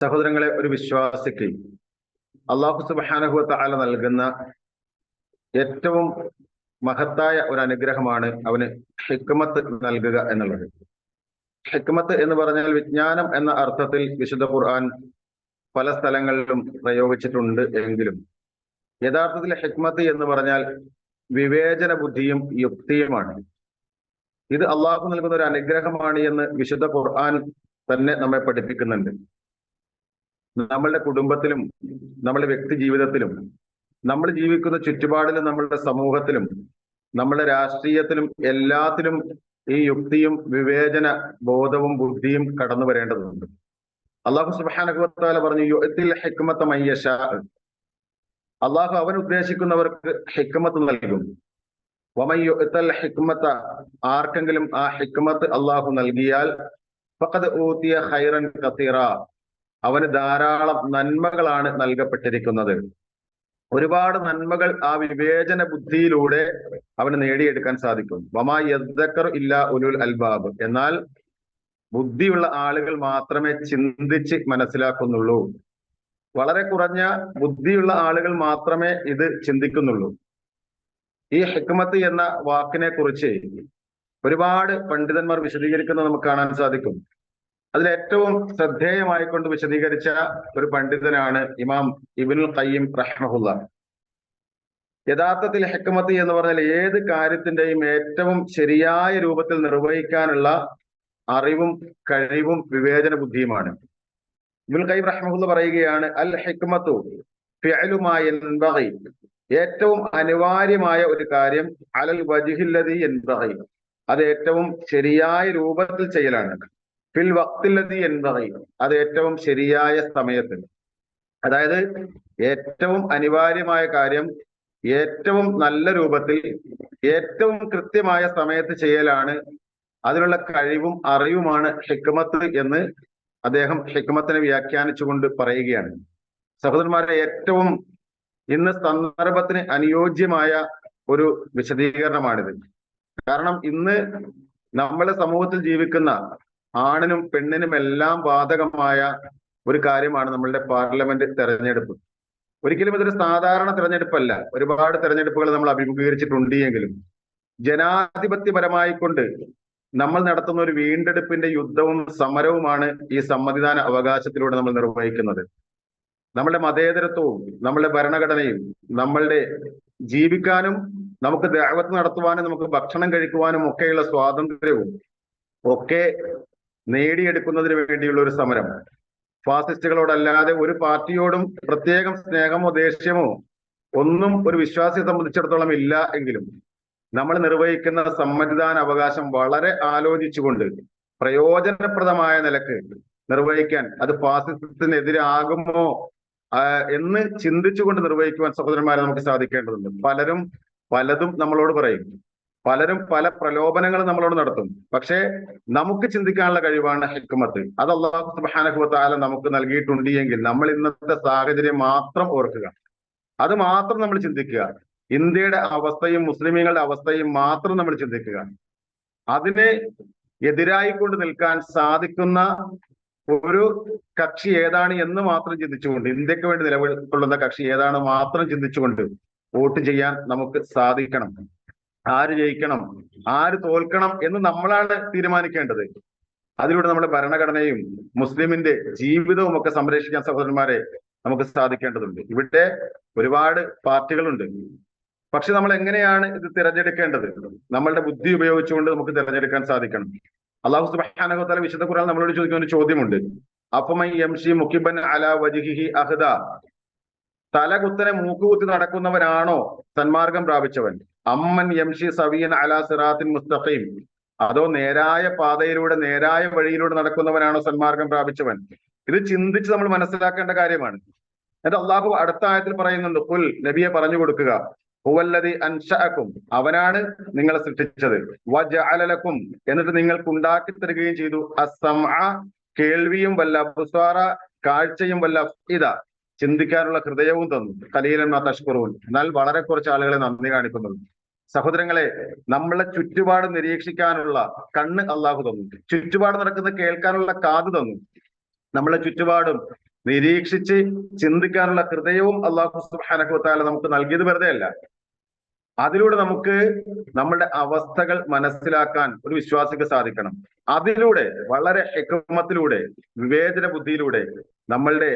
സഹോദരങ്ങളെ ഒരു വിശ്വാസിക്ക് അള്ളാഹു സുബാനഹുത്ത ആല നൽകുന്ന ഏറ്റവും മഹത്തായ ഒരു അനുഗ്രഹമാണ് അവന് ഹിക്മത്ത് നൽകുക എന്നുള്ളത്. ഹിക്മത്ത് എന്ന് പറഞ്ഞാൽ വിജ്ഞാനം എന്ന അർത്ഥത്തിൽ വിശുദ്ധ ഖുർആൻ പല സ്ഥലങ്ങളിലും പ്രയോഗിച്ചിട്ടുണ്ട് എങ്കിലും യഥാർത്ഥത്തിൽ ഹിക്മത്ത് എന്ന് പറഞ്ഞാൽ വിവേചന ബുദ്ധിയും യുക്തിയുമാണ്. ഇത് അള്ളാഹു നൽകുന്ന ഒരു അനുഗ്രഹമാണ് എന്ന് വിശുദ്ധ ഖുർആൻ തന്നെ നമ്മെ പഠിപ്പിക്കുന്നുണ്ട്. നമ്മളുടെ കുടുംബത്തിലും നമ്മളുടെ വ്യക്തി ജീവിതത്തിലും നമ്മൾ ജീവിക്കുന്ന ചുറ്റുപാടിലും നമ്മളുടെ സമൂഹത്തിലും നമ്മളുടെ രാഷ്ട്രീയത്തിലും എല്ലാത്തിലും ഈ യുക്തിയും വിവേചന ബോധവും ബുദ്ധിയും കടന്നു വരേണ്ടതുണ്ട്. അള്ളാഹു സുബാനകുവത്താല പറഞ്ഞു യുത്തിൽ ഹെക്മത്ത് മയ്യഷ അള്ളാഹു അവൻ ഉദ്ദേശിക്കുന്നവർക്ക് ഹിക്മത്ത് നൽകും. ഹിക്മത്ത ആർക്കെങ്കിലും ആ ഹിക്മത്ത് അള്ളാഹു നൽകിയാൽ ഫഖദ് ഊത്തിയ ഹൈറൻ കത്തീറ അവന് ധാരാളം നന്മകളാണ് നൽകപ്പെട്ടിരിക്കുന്നത്. ഒരുപാട് നന്മകൾ ആ വിവേചന ബുദ്ധിയിലൂടെ അവന് നേടിയെടുക്കാൻ സാധിക്കും. വമാ യദ്ദക്കർ ഇല്ല ഉലുൽ അൽബാബ്. എന്നാൽ ബുദ്ധിയുള്ള ആളുകൾ മാത്രമേ ചിന്തിച്ച് മനസ്സിലാക്കുന്നുള്ളൂ. വളരെ കുറഞ്ഞ ബുദ്ധിയുള്ള ആളുകൾ മാത്രമേ ഇത് ചിന്തിക്കുന്നുള്ളൂ. ഈ ഹിക്മത്ത് എന്ന വാക്കിനെ കുറിച്ച് ഒരുപാട് പണ്ഡിതന്മാർ വിശദീകരിക്കുന്നത് നമുക്ക് കാണാൻ സാധിക്കും. അതിൽ ഏറ്റവും ശ്രദ്ധേയമായിക്കൊണ്ട് വിശദീകരിച്ച ഒരു പണ്ഡിതനാണ് ഇമാം ഇബിനുൽ ഖയ്യിം റഹ്മഹുല്ല. യഥാർത്ഥത്തിൽ ഹെക്കമത്ത് എന്ന് പറഞ്ഞാൽ ഏത് കാര്യത്തിന്റെയും ഏറ്റവും ശരിയായ രൂപത്തിൽ നിർവഹിക്കാനുള്ള അറിവും കഴിവും വിവേചന ബുദ്ധിയുമാണ്. ഇബുൽ ഖയ്യിം റഹ്മഹുല്ല പറയുകയാണ് അൽ ഹെക്മത്തു ഫിഅലുമായി ഏറ്റവും അനിവാര്യമായ ഒരു കാര്യം അലൽ വജിഹില്ലതി എൻബഹി അത് ഏറ്റവും ശരിയായ രൂപത്തിൽ ചെയ്യലാണ്. ഫിൽ വക്തില്ലതി എൻബഹി അത് ഏറ്റവും ശരിയായ സമയത്തിൽ അതായത് ഏറ്റവും അനിവാര്യമായ കാര്യം ഏറ്റവും നല്ല രൂപത്തിൽ ഏറ്റവും കൃത്യമായ സമയത്ത് ചെയ്യലാണ്. അതിനുള്ള കഴിവും അറിവുമാണ് ഹിക്മത്ത് എന്ന് അദ്ദേഹം ഹിക്മത്തിനെ വ്യാഖ്യാനിച്ചുകൊണ്ട് പറയുകയാണ്. സഹോദരന്മാരെ ഏറ്റവും ഇന്ന് സന്ദർഭത്തിന് അനുയോജ്യമായ ഒരു വിശദീകരണമാണിത്. കാരണം ഇന്ന് നമ്മളെ സമൂഹത്തിൽ ജീവിക്കുന്ന ആണിനും പെണ്ണിനും എല്ലാം ബാധകമായ ഒരു കാര്യമാണ് നമ്മളുടെ പാർലമെന്റ് തെരഞ്ഞെടുപ്പ്. ഒരിക്കലും ഇതൊരു സാധാരണ തെരഞ്ഞെടുപ്പല്ല. ഒരുപാട് തെരഞ്ഞെടുപ്പുകൾ നമ്മൾ അഭിമുഖീകരിച്ചിട്ടുണ്ട് എങ്കിലും ജനാധിപത്യപരമായി കൊണ്ട് നമ്മൾ നടത്തുന്ന ഒരു വീണ്ടെടുപ്പിന്റെ യുദ്ധവും സമരവുമാണ് ഈ സമ്മതിദാന അവകാശത്തിലൂടെ നമ്മൾ നിർവഹിക്കുന്നത്. നമ്മളുടെ മതേതരത്വവും നമ്മളുടെ ഭരണഘടനയും നമ്മളുടെ ജീവിക്കാനും നമുക്ക് ദേവത്ത് നടത്തുവാനും നമുക്ക് ഭക്ഷണം കഴിക്കുവാനും ഒക്കെയുള്ള സ്വാതന്ത്ര്യവും ഒക്കെ നേടിയെടുക്കുന്നതിന് വേണ്ടിയുള്ള ഒരു സമരം. ഫാസിസ്റ്റുകളോടല്ലാതെ ഒരു പാർട്ടിയോടും പ്രത്യേകം സ്നേഹമോ ദേഷ്യമോ ഒന്നും ഒരു വിശ്വാസിയെ സംബന്ധിച്ചിടത്തോളം ഇല്ല എങ്കിലും നമ്മൾ നിർവഹിക്കുന്ന സമ്മതിദാന അവകാശം വളരെ ആലോചിച്ചുകൊണ്ട് പ്രയോജനപ്രദമായ നിലയ്ക്ക് നിർവഹിക്കാൻ അത് ഫാസിസത്തിനെതിരാകുമോ എന്ന് ചിന്തിച്ചുകൊണ്ട് നിർവഹിക്കുവാൻ സഹോദരന്മാരെ നമുക്ക് സാധിക്കേണ്ടതുണ്ട്. പലരും പലതും നമ്മളോട് പറയും. പലരും പല പ്രലോഭനങ്ങൾ നമ്മളോട് നടത്തും. പക്ഷേ നമുക്ക് ചിന്തിക്കാനുള്ള കഴിവാണ് ഹിക്മത്ത്. അത് അള്ളാഹു സുബാനഹുത്താല നമുക്ക് നൽകിയിട്ടുണ്ട് എങ്കിൽ നമ്മൾ ഇന്നത്തെ സാഹചര്യം മാത്രം ഓർക്കുക. അത് മാത്രം നമ്മൾ ചിന്തിക്കുക. ഇന്ത്യയുടെ അവസ്ഥയും മുസ്ലിമീങ്ങളുടെ അവസ്ഥയും മാത്രം നമ്മൾ ചിന്തിക്കുക. അതിനെ എതിരായിക്കൊണ്ട് നിൽക്കാൻ സാധിക്കുന്ന ഒരു കക്ഷി ഏതാണ് എന്ന് മാത്രം ചിന്തിച്ചുകൊണ്ട് ഇന്ത്യയ്ക്ക് വേണ്ടി നിലകൊള്ളുന്ന കക്ഷി ഏതാണ് മാത്രം ചിന്തിച്ചുകൊണ്ട് വോട്ട് ചെയ്യാൻ നമുക്ക് സാധിക്കണം. ആര് ജയിക്കണം? ആര് തോൽക്കണം എന്ന് നമ്മളാണ് തീരുമാനിക്കേണ്ടത്. അതിലൂടെ നമ്മുടെ ഭരണഘടനയും മുസ്ലിമിന്റെ ജീവിതവും ഒക്കെ സംരക്ഷിക്കാൻ സഹോദരന്മാരെ നമുക്ക് സാധിക്കേണ്ടതുണ്ട്. ഇവിടെ ഒരുപാട് പാർട്ടികളുണ്ട്. പക്ഷെ നമ്മൾ എങ്ങനെയാണ് ഇത് തിരഞ്ഞെടുക്കേണ്ടത്? നമ്മളുടെ ബുദ്ധി ഉപയോഗിച്ചുകൊണ്ട് നമുക്ക് തിരഞ്ഞെടുക്കാൻ സാധിക്കണം. അള്ളാഹു സുബാനഹുത്തല വിശുദ്ധ ഖുറാൻ നമ്മളോട് ചോദിക്കുന്ന ഒരു ചോദ്യമുണ്ട്. അപ്പമൈ എംഷി മുഖിബൻ അല വജിഹി അഹദ? തലകുത്തനെ മൂക്കുകുത്തി നടക്കുന്നവനാണോ സന്മാർഗം പ്രാപിച്ചവൻ? അമ്മൻ യംഷി സവിയൻ അലാ സിറാത്തിൻ മുസ്തഖീം. അതോ നേരായ പാതയിലൂടെ നേരായ വഴിയിലൂടെ നടക്കുന്നവനാണോ സന്മാർഗം പ്രാപിച്ചവൻ? ഇത് ചിന്തിച്ച് നമ്മൾ മനസ്സിലാക്കേണ്ട കാര്യമാണ്. എന്നിട്ട് അള്ളാഹു അടുത്ത ആയത്തിൽ പറയുന്നുണ്ട് പുൽ നബിയെ പറഞ്ഞു കൊടുക്കുക. ഹുവല്ലതി അൻഷഅക്കും അവനാണ് നിങ്ങളെ സൃഷ്ടിച്ചത്. വജഅലലക്കും എന്നിട്ട് നിങ്ങൾക്ക് ഉണ്ടാക്കി തരികയും ചെയ്തു. അസംഅ കേൾവിയും വല്ല അബ്സ്വാറ കാഴ്ചയും വല്ല ഇത ചിന്തിക്കാനുള്ള ഹൃദയവും തന്നു. കലീലൻ തഷ്കുറവും എന്നാൽ വളരെ കുറച്ച് ആളുകളെ നന്ദി കാണിക്കുന്നുള്ളൂ സഹോദരങ്ങളെ നമ്മളെ ചുറ്റുപാട് നിരീക്ഷിക്കാനുള്ള കണ്ണ് അള്ളാഹു തന്നു. ചുറ്റുപാട് നടക്കുന്ന കേൾക്കാനുള്ള കാത് തന്നു. നമ്മളെ ചുറ്റുപാടും നിരീക്ഷിച്ച് ചിന്തിക്കാനുള്ള ഹൃദയവും അള്ളാഹു സുബാനഹുത്താല നമുക്ക് നൽകിയത് വെറുതെ അല്ല അതിലൂടെ നമുക്ക് നമ്മളുടെ അവസ്ഥകൾ മനസ്സിലാക്കാൻ ഒരു വിശ്വാസിക്ക് സാധിക്കണം. അതിലൂടെ വളരെ എക്രമത്തിലൂടെ വിവേചന ബുദ്ധിയിലൂടെ നമ്മളുടെ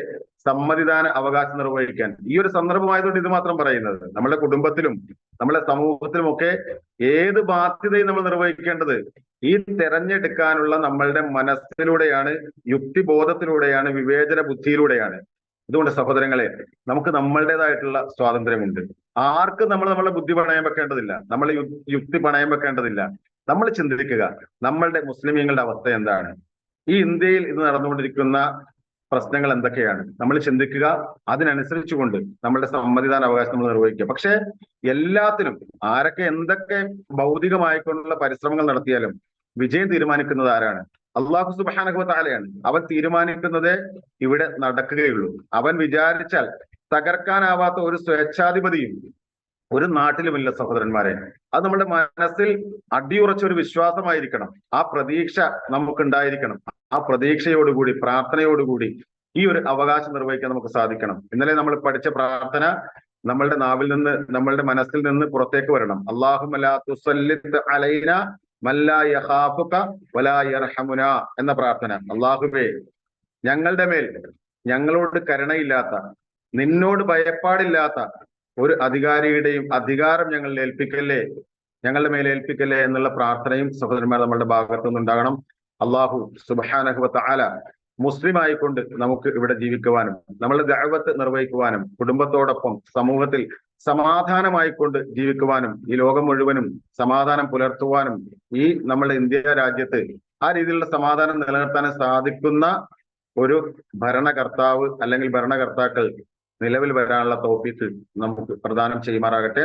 സമ്മതിദാന അവകാശം നിർവഹിക്കാൻ. ഈ ഒരു സന്ദർഭമായതുകൊണ്ട് ഇത് മാത്രം പറയുന്നത്. നമ്മുടെ കുടുംബത്തിലും നമ്മുടെ സമൂഹത്തിലും ഒക്കെ ഏത് ബാധ്യതയും നമ്മൾ നിർവഹിക്കേണ്ടത് ഈ തെരഞ്ഞെടുക്കാനുള്ള നമ്മളുടെ മനസ്സിലൂടെയാണ് യുക്തിബോധത്തിലൂടെയാണ് വിവേചന ബുദ്ധിയിലൂടെയാണ്. അതുകൊണ്ട് സഹോദരങ്ങളെ നമുക്ക് നമ്മളുടേതായിട്ടുള്ള സ്വാതന്ത്ര്യമുണ്ട്. ആർക്കും നമ്മൾ നമ്മളെ ബുദ്ധി പണയം വെക്കേണ്ടതില്ല. നമ്മൾ യുക്തി പണയം വെക്കേണ്ടതില്ല. നമ്മൾ ചിന്തിക്കുക നമ്മളുടെ മുസ്ലിമീങ്ങളുടെ അവസ്ഥ എന്താണ്? ഈ ഇന്ത്യയിൽ ഇത് നടന്നുകൊണ്ടിരിക്കുന്ന പ്രശ്നങ്ങൾ എന്തൊക്കെയാണ്? നമ്മൾ ചിന്തിക്കുക അതിനനുസരിച്ചുകൊണ്ട് നമ്മളുടെ സമ്മതിദാന അവകാശം നമ്മൾ നിർവഹിക്കുക. പക്ഷേ എല്ലാത്തിനും ആരൊക്കെ എന്തൊക്കെ ഭൗതികമായിക്കൊണ്ടുള്ള പരിശ്രമങ്ങൾ നടത്തിയാലും വിജയം തീരുമാനിക്കുന്നത് ആരാണ്? അള്ളാഹു സുബാനഹുത്താലയാണ് അവൻ തീരുമാനിക്കുന്നത് ഇവിടെ നടക്കുകയുള്ളൂ. അവൻ വിചാരിച്ചാൽ തകർക്കാനാവാത്ത ഒരു സ്വേച്ഛാധിപതിയും ഒരു നാട്ടിലുമില്ല സഹോദരന്മാരെ. അത് നമ്മുടെ മനസ്സിൽ അടിയുറച്ച ഒരു വിശ്വാസമായിരിക്കണം. ആ പ്രതീക്ഷ നമുക്കുണ്ടായിരിക്കണം. ആ പ്രതീക്ഷയോടുകൂടി പ്രാർത്ഥനയോടുകൂടി ഈ ഒരു അവകാശം നിർവഹിക്കാൻ നമുക്ക് സാധിക്കണം. ഇന്നലെ നമ്മൾ പഠിച്ച പ്രാർത്ഥന നമ്മളുടെ നാവിൽ നിന്ന് നമ്മളുടെ മനസ്സിൽ നിന്ന് പുറത്തേക്ക് വരണം. അള്ളാഹു അലൈന എന്ന പ്രാർത്ഥന. അള്ളാഹുബേ ഞങ്ങളുടെ മേൽ ഞങ്ങളോട് കരുണയില്ലാത്ത നിന്നോട് ഭയപ്പാടില്ലാത്ത ഒരു അധികാരിയുടെയും അധികാരം ഞങ്ങൾ ഏൽപ്പിക്കല്ലേ? ഞങ്ങളുടെ മേലെ ഏൽപ്പിക്കല്ലേ എന്നുള്ള പ്രാർത്ഥനയും സഹോദരന്മാർ നമ്മളുടെ ഭാഗത്തു നിന്നുണ്ടാകണം. അള്ളാഹു സുബാനഹുബത്ത് ആല മുസ്ലിം ആയിക്കൊണ്ട് നമുക്ക് ഇവിടെ ജീവിക്കുവാനും നമ്മളുടെ ദൈവത്ത് നിർവഹിക്കുവാനും കുടുംബത്തോടൊപ്പം സമൂഹത്തിൽ സമാധാനമായിക്കൊണ്ട് ജീവിക്കുവാനും ഈ ലോകം മുഴുവനും സമാധാനം പുലർത്തുവാനും ഈ നമ്മുടെ ഇന്ത്യ രാജ്യത്ത് ആ രീതിയിലുള്ള സമാധാനം നിലനിർത്താൻ സാധിക്കുന്ന ഒരു ഭരണകർത്താവ് അല്ലെങ്കിൽ ഭരണകർത്താക്കൾ നിലവിൽ വരാനുള്ള തോപ്പിക്ക് നമുക്ക് പ്രദാനം ചെയ്യുമാറാകട്ടെ.